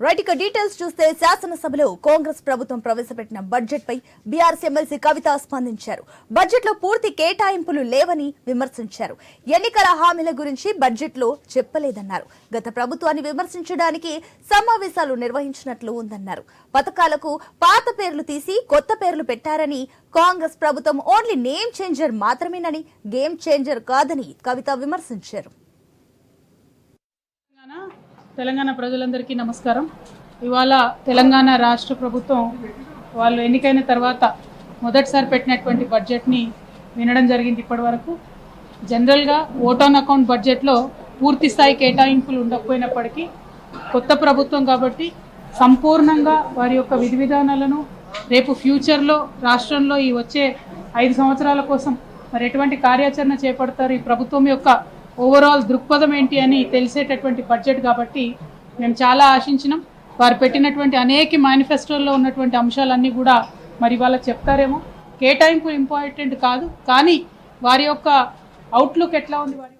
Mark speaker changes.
Speaker 1: Right ఇక details చూస్తే శాసనసభలో కాంగ్రెస్ ప్రభుత్వం ప్రవేశపెట్టిన బడ్జెట్ పై బీఆర్ఎస్ ఎమ్మెల్సీ కవిత స్పందించారు. బడ్జెట్లో పూర్తి కేటాయింపులు లేవని విమర్శించారు. ఎన్నికల హామీల గురించి బడ్జెట్లో చెప్పలేదన్నారు. గత ప్రభుత్వాన్ని విమర్శించడానికి సమావేశాలు నిర్వహించినట్లు ఉందన్నారు. పథకాలకు పాత పేర్లు తీసి కొత్త పేర్లు పెట్టారని కాంగ్రెస్ ప్రభుత్వం ఓన్లీ నేమ్ చేంజర్ మాత్రమేనని గేమ్ చేంజర్ కాదని కవిత విమర్శించారు.
Speaker 2: తెలంగాణ ప్రజలందరికీ నమస్కారం. ఇవాళ తెలంగాణ రాష్ట్ర ప్రభుత్వం వాళ్ళు ఎన్నికైన తర్వాత మొదటిసారి పెట్టినటువంటి బడ్జెట్ని వినడం జరిగింది ఇప్పటి వరకు జనరల్గా ఓటాన్ అకౌంట్ బడ్జెట్లో పూర్తి స్థాయి కేటాయింపులు ఉండకపోయినప్పటికీ కొత్త ప్రభుత్వం కాబట్టి సంపూర్ణంగా వారి యొక్క విధి విధానాలను రేపు ఫ్యూచర్లో రాష్ట్రంలో ఈ వచ్చే ఐదు సంవత్సరాల కోసం మరి ఎటువంటి కార్యాచరణ చేపడతారు ఈ ప్రభుత్వం యొక్క ఓవరాల్ దృక్పథం ఏంటి అని తెలిసేటటువంటి బడ్జెట్ కాబట్టి మేము చాలా ఆశించినాం. వారు పెట్టినటువంటి అనేక మేనిఫెస్టోల్లో ఉన్నటువంటి అంశాలన్నీ కూడా మరి వాళ్ళకి చెప్తారేమో. కేటాయింపు ఇంపార్టెంట్ కాదు. కానీ వారి యొక్క అవుట్లుక్ ఎట్లా ఉంది? వారి